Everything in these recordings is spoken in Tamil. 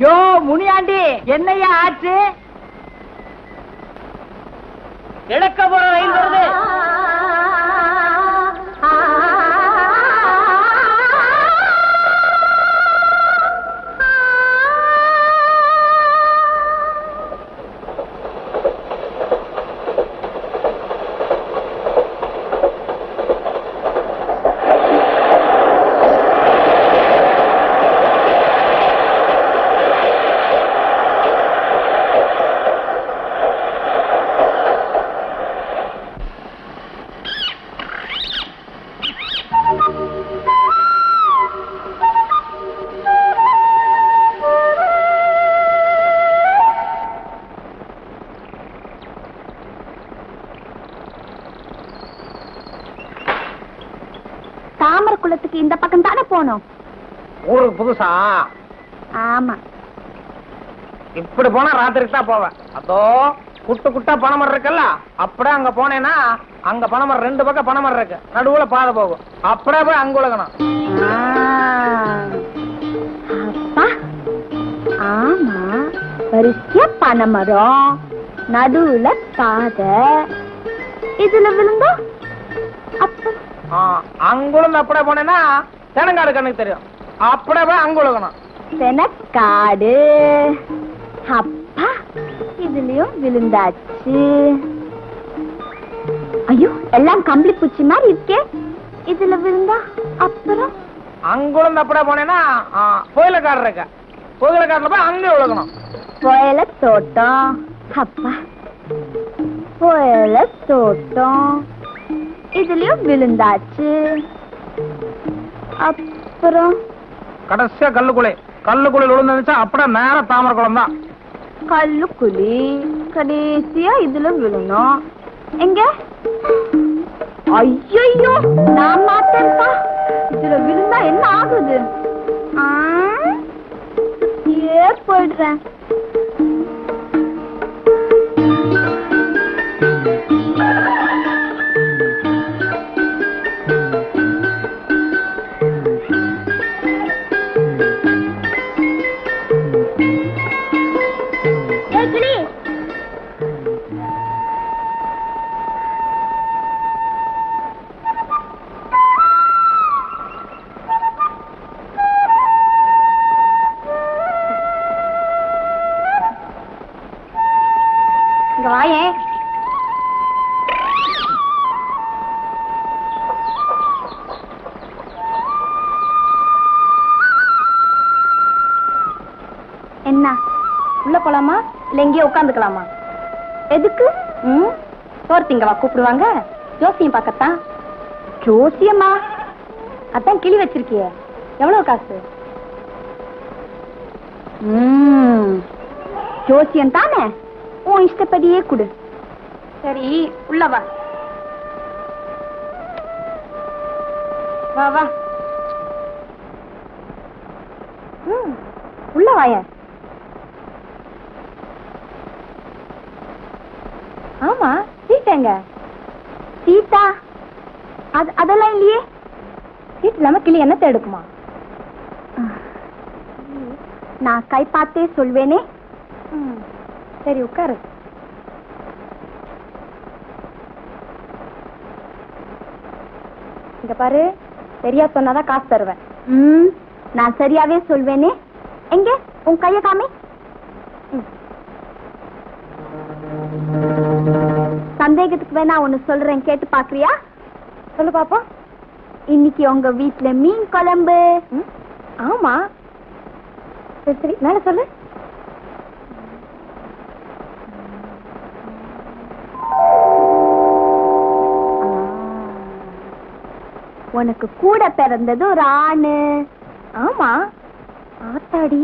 யோ முனியாண்டி என்னையா ஆச்சு? இழக்க போற ரயில் வருது. குளத்துக்கு இந்த பக்கம் தானே போனோம் ஊருக்கு புதுசா? ஆமா. இப்படி போனா ராத்திரிக்கு தான் போவேன். அதோ குட்டு குட்டா பனைமரம் இருக்குல்ல? அப்படியே அங்க போனேன்னா அங்க பனைமரம் ரெண்டு பக்கம் பனைமரம் இருக்கு. நடுவுல பாதை போகும். அப்படியே போய் அங்க உலகணும் ஆமா. வரிசையா பனைமரம். நடுவுல பாதை. இதுல விழுந்தா? அப்ப அங்குழுந்து அப்படியே போனேன்னா தெனங்காடு கண்ணுக்கு தெரியும். அப்படியே போய் அங்க உலகணும் செனக்காடு அப்பா இதுலயும் விழுந்தாச்சு. ஐயோ எல்லாம் கம்பளி பூச்சி மாதிரி இருக்கே. இதுல விழுந்தா அப்புறம்? அங்குழுந்து அப்படியே போனேன்னா கோயிலக்காடு இருக்கு. கோயிலக்காடுல போய் அங்கே உலகணும் புயல தோட்டம் அப்பா புயல தோட்டம் இதுலயும் விழுந்தாச்சு. அப்புறம்? கடைசியா கல்லுக்குலை. கல்லுக்குலையில் விழுந்துச்சா அப்படியே நேரா தாமரை குளம் தான். கல்லுக்குழி கடைசியா இதுல விழணும் எங்க? ஐயோ நான் மாட்டேன்ப்பா இதுல விழுந்தா என்ன ஆகுது? ஆ? போலாமா இல்ல உட்காந்துக்கலாமா எதுக்கு? ம்? சோர்த்திங்கவா கூப்பிடுவாங்க? ஜோசியம் பார்க்கத்தான். ஜோசியமா? அதான் கிளி வச்சிருக்கிய. எவ்வளவு காசு? ம். ஜோசியம் தானே? உன் இஷ்டப்படியே கொடு. சரி உள்ள வா. வா வா. ம் உள்ள வாயேன். ஆமா சீட்டாங்க சீட்டா? அது அதெல்லாம் இல்லையே? சீட் இல்லாம கிளி என்ன எடுக்குமா? நான் கை பார்த்தே சொல்வேனே. சரி உட்காரு. இங்க பாரு சரியா சொன்னாதான் காசு தருவேன். நான் சரியாவே சொல்வேனே. எங்க? உன் கைய காமி. சந்தேகத்துக்கு வேணா ஒண்ணு சொல்றேன். கேட்டு பாக்குறியா சொல்லு பாப்போம் இன்னைக்கு உங்க வீட்டுல மீன் குழம்பு. ஆமா. சரி சரி. மேல சொல்லு. உனக்கு கூட பிறந்தது ஒரு ஆணு. ஆமா. ஆத்தாடி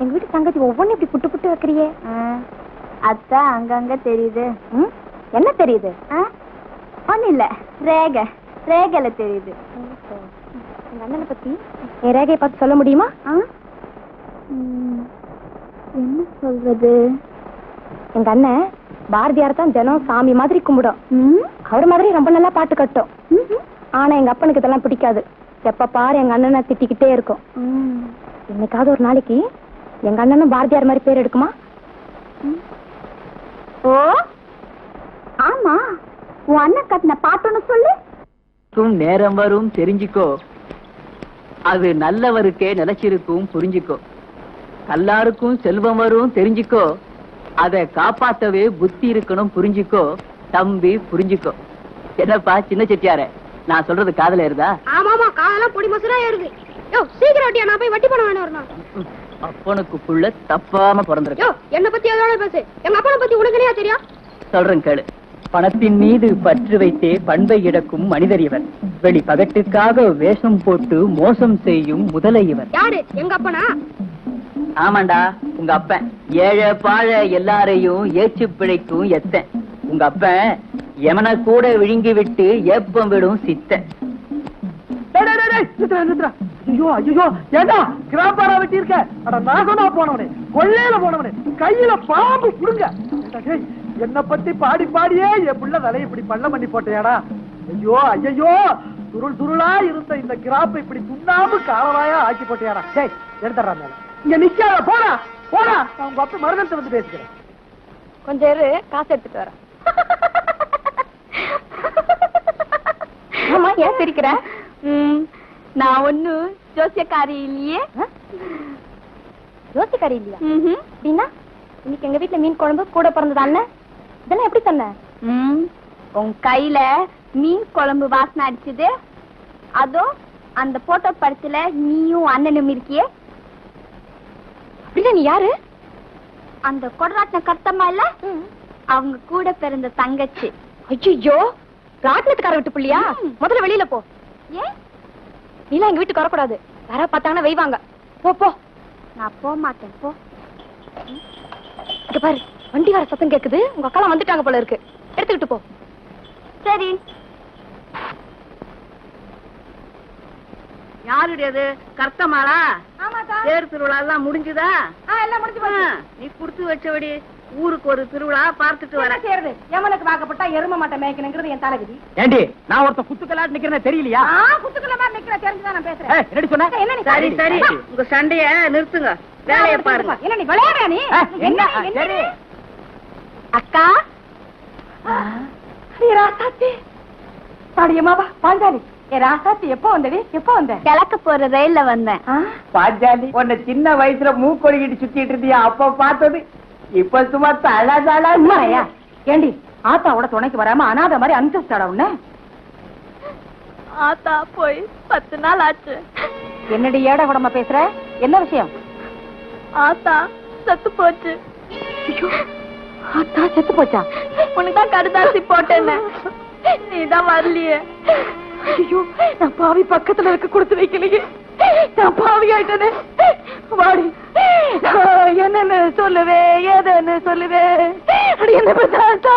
எங்க வீட்டு தங்கச்சி ஒவ்வொன்றும் இப்படி புட்டு புட்டு வைக்கிறியே. அதான் அங்கங்க தெரியுது. என்ன தெரியுது? ஒன்னும் இல்ல. ரேகை. ரேகைல தெரியுது. எங்க அண்ணனை பத்தி? என் ரேகையை பார்த்து சொல்ல முடியுமா? என்ன சொல்றது? எங்க அண்ணன் பாரதியார் தான் தினம் சாமி மாதிரி கும்பிடும். அவர் மாதிரி ரொம்ப நல்லா பாட்டு கட்டும். ஆனா எங்க அப்பனுக்கு இதெல்லாம் பிடிக்காது. எப்ப பாரு எங்க அண்ணனை திட்டிக்கிட்டே இருக்கும். என்னைக்காவது ஒரு நாளைக்கு எங்க அண்ணனும் பாரதியார் மாதிரி பேர் எடுக்குமா? ஓ? ஆமா உன் அண்ணன் கட்டின பாட்டுன்னு சொல்லு. க்கும் நேரம் வரும் தெரிஞ்சுக்கோ. அது நல்லவருக்கே நிலைச்சிருக்கும் புரிஞ்சுக்கோ. எல்லாருக்கும் செல்வம் வரும் தெரிஞ்சுக்கோ. அதை காப்பாத்தவே புத்தி இருக்கணும் புரிஞ்சுக்கோ. தம்பி புரிஞ்சுக்கோ. என்னப்பா சின்ன செட்டியாரே நான் சொல்றது காதல இருந்தா ஆமாமா காதெல்லாம் பொடி மசுரா ஏறுது. யோ சீக்கிரம் நான் போய் வட்டி பணம் வேணும் வரணும். அப்பனுக்கு புள்ள தப்பாம பிறந்திருக்கு. யோ என்ன பத்தி எதாவது பேசு? எங்க அப்பனை பத்தி உனக்கு தெரியும்? சொல்றேன் கேளு. பணத்தின் மீது பற்று வைத்தே பண்பை இழக்கும் மனிதர் இவர். வெளி பகட்டுக்காக வேஷம் போட்டு மோசம் செய்யும் முதலை இவர். யாரு? எங்க அப்பனா? ஆமாண்டா உங்க அப்பன். ஏழை பாழ எல்லாரையும் ஏச்சு பிழைக்கும் எத்தன். உங்க அப்பன் எமனை கூட விழுங்கி விட்டு ஏப்பம் விடும் சித்தன். ஐயோ ஐயோ ஏண்டா கிராப்பாரா வெட்டி இருக்க அட நாசமா போனவனே கொள்ளையில போனவனே கையில பாம்பு புடுங்க. என்னை பத்தி பாடி பாடியே என் புள்ள தலையை இப்படி பள்ளம் பண்ணி போட்டியாடா. ஐயோ ஐயோ சுருள் சுருளா இருந்த இந்த கிராப்பை இப்படி துண்ணாமு காலவாயா ஆக்கி போட்டியாடா. டேய் எடுத்துறா மேல. இங்க நிக்காத போடா போடா. நான் உங்க அப்பா மருதத்தை வந்து பேசிக்கிறேன். கொஞ்சம் இரு காசு எடுத்துட்டு வரேன். ஆமா ஏன் சிரிக்கிற? நான் ஒண்ணு ஜோசியக்காரி இல்லையே. ஜோசியக்காரி இல்லையா? அப்படின்னா இன்னைக்கு எங்க வீட்ல மீன் குழம்பு கூட பிறந்தது அண்ணன் இதெல்லாம் எப்படி சொன்ன? உன் கையில மீன் குழம்பு வாசனை அடிச்சது. அதோ அந்த போட்டோ படத்துல நீயும் அண்ணனும் இருக்கியே. அப்படின்னா நீ யாரு? அந்த கொடராட்டின கர்த்தம்மா இல்ல அவங்க கூட பிறந்த தங்கச்சி. ஐயோ ராட்டினத்துக்கார விட்டு புள்ளியா? முதல்ல வெளியில போ. ஏன் நீலாம் எங்க வீட்டுக்கு வரக்கூடாது. யாராவது பார்த்தாங்கன்னா வைவாங்க. போ போ. நான் போக மாட்டேன் போ. இங்க பாரு. வண்டி வர சத்தம் கேக்குது. உங்க அக்காலாம் வந்துட்டாங்க போல இருக்கு. எடுத்துக்கிட்டு போ. சரி. யாருடையது கர்த்தமாளா தேர் திருவிழா எல்லாம் முடிஞ்சுதா எல்லாம் முடிஞ்சு நீ குடுத்து வச்சபடி ஊருக்கு ஒரு திருவிழா பார்த்துட்டு வர செய்யறது எமனுக்கு வாக்கப்பட்டா எரும மாட்டை மேய்க்கணுங்கிறது என் தலைவிதி. ஏண்டி நான் ஒருத்த குத்துக்கலாட்டு நிக்கிறேன் தெரியலையா? ஆ குத்துக்குள்ள மாதிரி நிக்கிற தெரிஞ்சுதான் நான் பேசுறேன். ஏய், என்னடி சொன்ன? என்ன நீ சரி சரி. உங்க சண்டைய நிறுத்துங்க. வேலையை பாருங்க. என்ன நீ விளையாடுற நீ? என்ன என்ன? என்ன சரி. அக்கா? நீ ராசாத்தி. பாடியம்மாவா பாஞ்சாலி. ஏ ராசாத்தி எப்போ வந்தடி? எப்போ வந்த? கிழக்க போற ரயில்ல வந்தேன். பாஞ்சாலி உன்னை சின்ன வயசுல மூக்கொழுகிட்டு சுத்திட்டு இருந்தியா? அப்ப பார்த்தது. இப்ப சும்மா தள தள உண்மையா ஏண்டி ஆத்தாவோட துணைக்கு வராம அனாதை மாதிரி அனுப்பிச்சாடா உன்ன? ஆத்தா போய் பத்து நாள் ஆச்சு. என்னடி ஏட கூடமா பேசுற? என்ன விஷயம்? ஆத்தா செத்து போச்சு. ஆத்தா செத்து போச்சா? உனக்கு தான் கடுதாசி போட்டேன்னு. நீதான் வரலையே. ஐயோ நான் பாவி பக்கத்துல இருக்க கொடுத்து வைக்கலையே. நான் பாவி ஆயிட்டனே வாடி என்னன்னு சொல்லுவே ஏதுன்னு சொல்லுவே. அடி என்ன பிரசாந்தா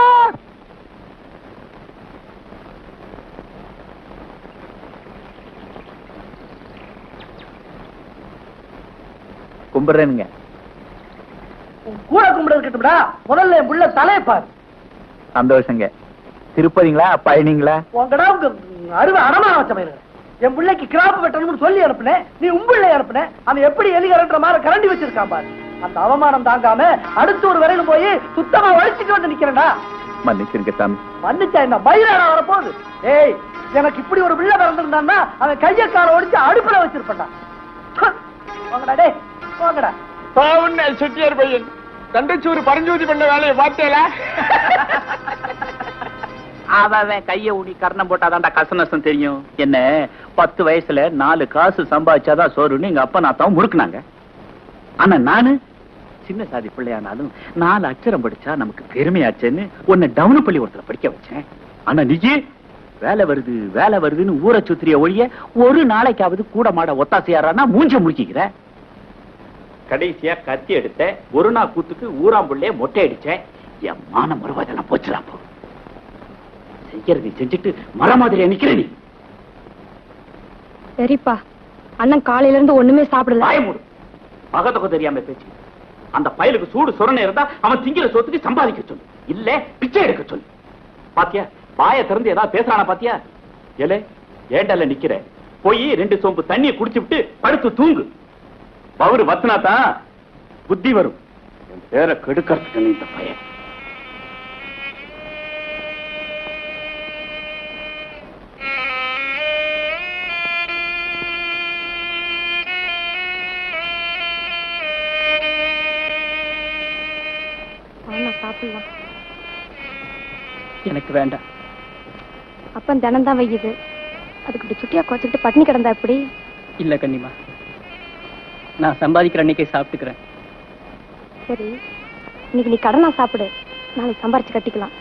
கும்பிடுறேனுங்க. கூட கும்பிட இருக்கட்டும்டா முதல்ல என் புள்ள தலையை பாரு. சந்தோஷங்க. திருப்பதிங்களா பழனிங்களா உங்கடா உங்க அருவ அடமான வச்ச பயிரு என் பிள்ளைக்கு கிராப் வெட்டணும்னு சொல்லி அனுப்புனேன். நீ உம்பிள்ளை அனுப்புன அவன் எப்படி எலி கரட்டுற மாதிரி கரண்டி வச்சிருக்கான் பாரு. அந்த அவமானம் தாங்காம அடுத்த ஒரு வரையில போய் சுத்தமா வலிச்சுட்டு வந்து நிக்கிறேன்டா. மன்னிச்சிருங்க சாமி. மன்னிச்சா என்ன பயிராடா வரப்போகுது? ஏய் எனக்கு இப்படி ஒரு பிள்ளை பிறந்திருந்தான்னா அவன் கைய கால ஒடிச்சு அடுப்புல வச்சிருப்பான்டா. போங்கடா டேய் போங்கடா. பாவுன்னு செட்டியார் பையன். தண்டச்சோறு பரஞ்சோதி பண்ண வேலையை பார்த்தேல? அவன் கைய ஊடி கர்ணம் போட்டாதான்டா கசநசம் தெரியும். என்ன பத்து வயசுல நாலு காசு சம்பாதிச்சாதான் சோறுன்னு எங்க அப்பா நாத்தாவும் முறுக்குனாங்க. ஆனா நானு சின்ன சாதி பிள்ளையானாலும் நாலு அச்சரம் படிச்சா நமக்கு பெருமையாச்சேன்னு உன்னை டவுன் பள்ளி ஒருத்தர் படிக்க வச்சேன். ஆனா நிஜி வேலை வருது வேலை வருதுன்னு ஊரை சுத்திரிய ஒழிய ஒரு நாளைக்காவது கூட மாட ஒத்தாசையாரானா மூஞ்ச முழுக்கிக்கிற கடைசியா கத்தி எடுத்த ஒரு நாள் கூத்துக்கு ஊராம்புள்ளைய மொட்டை அடிச்சேன் என் மான மறுவாதெல்லாம் போச்சுடா போ செய்யறது செஞ்சுட்டு மர மாதிரி நிக்கிற நீ. சரிப்பா. அண்ணன் காலையில இருந்து ஒண்ணுமே சாப்பிடல. மூடு. மகத்தொகை தெரியாம பேச்சு. அந்த பயலுக்கு சூடு சுரணை இருந்தா அவன் திங்கிற சொத்துக்கு சம்பாதிக்க சொல்லு. இல்ல பிச்சை எடுக்க சொல்லு. பாத்தியா? வாய திறந்து ஏதாவது பேசுறானா பாத்தியா? ஏலே ஏண்டல்ல நிக்கிற? போய் ரெண்டு சொம்பு தண்ணியை குடிச்சு விட்டு படுத்து தூங்கு. பவுரு வத்துனாதான் புத்தி வரும். என் பேரை கெடுக்கிறதுக்கு நீ இந்த பையன். சாப்பிடலாம். எனக்கு வேண்டாம். அப்பன் தினம் தான் வையுது. அதுக்கு இப்படி சுட்டியா குறைச்சிக்கிட்டு பட்டினி கிடந்தா எப்படி? இல்ல கண்ணிமா நான் சம்பாதிக்கிற அன்னைக்கே சாப்பிட்டுக்கிறேன். சரி இன்னைக்கு நீ கடனா சாப்பிடு. நாளைக்கு சம்பாரிச்சு கட்டிக்கலாம்.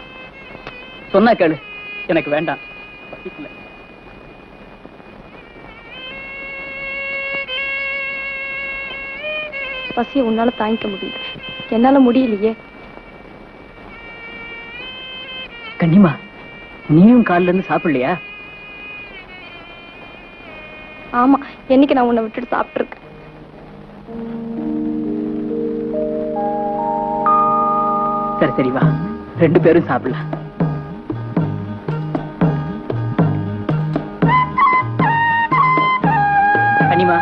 சொன்னா கேளு. எனக்கு வேண்டாம். பசிக்கல. பசியை உன்னால தாங்கிக்க முடியல. என்னால முடியலையே. கண்ணிமா நீயும் காலில இருந்து சாப்பிடலையா? ஆமா என்னைக்கு நான் உன்னை விட்டுட்டு சாப்பிட்டுருக்கேன். சரி சரி வா. ரெண்டு பேரும் சாப்பிடலாம். கனிமா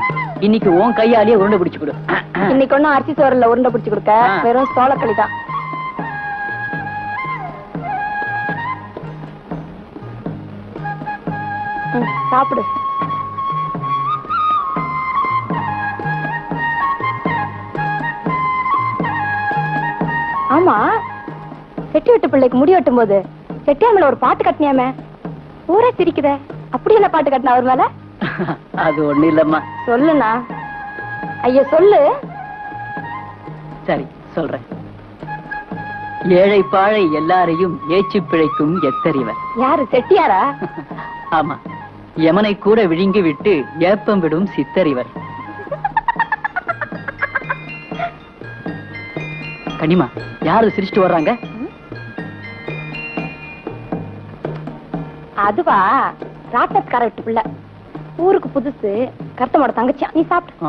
இன்னைக்கு உன் கையாலேயே உருண்டை பிடிச்சு கொடு. இன்னைக்கு ஒண்ணும் அரிசி சோறுல உருண்டை பிடிச்சு கொடுக்க. வெறும் சோளக்களி தான். சாப்பிடு. ஆமா செட்டி வெட்டு பிள்ளைக்கு முடி வெட்டும் போது செட்டியார் மேல ஒரு பாட்டு கட்டினியாமே? ஊரே சிரிக்குதே. அப்படி என்ன பாட்டு கட்டின அவர் மேல? அது ஒண்ணு இல்லம்மா. சொல்லுண்ணா. ஐயா சொல்லு. சரி சொல்றேன். ஏழை பாழை எல்லாரையும் ஏச்சு பிழைக்கும் எத்தறிவர் யாரு செட்டியாரா? ஆமா. யமனை கூட விழுங்கி விட்டு ஏப்பம் விடும் சித்தறிவர். கனிமா யாரு சிரிச்சிட்டு வர்றாங்க? அதுவா? ராட்டத்கார கரெக்ட் பிள்ளை ஊருக்கு புதுசு கருத்தமோட தங்கச்சியா? நீ சாப்பிட்டு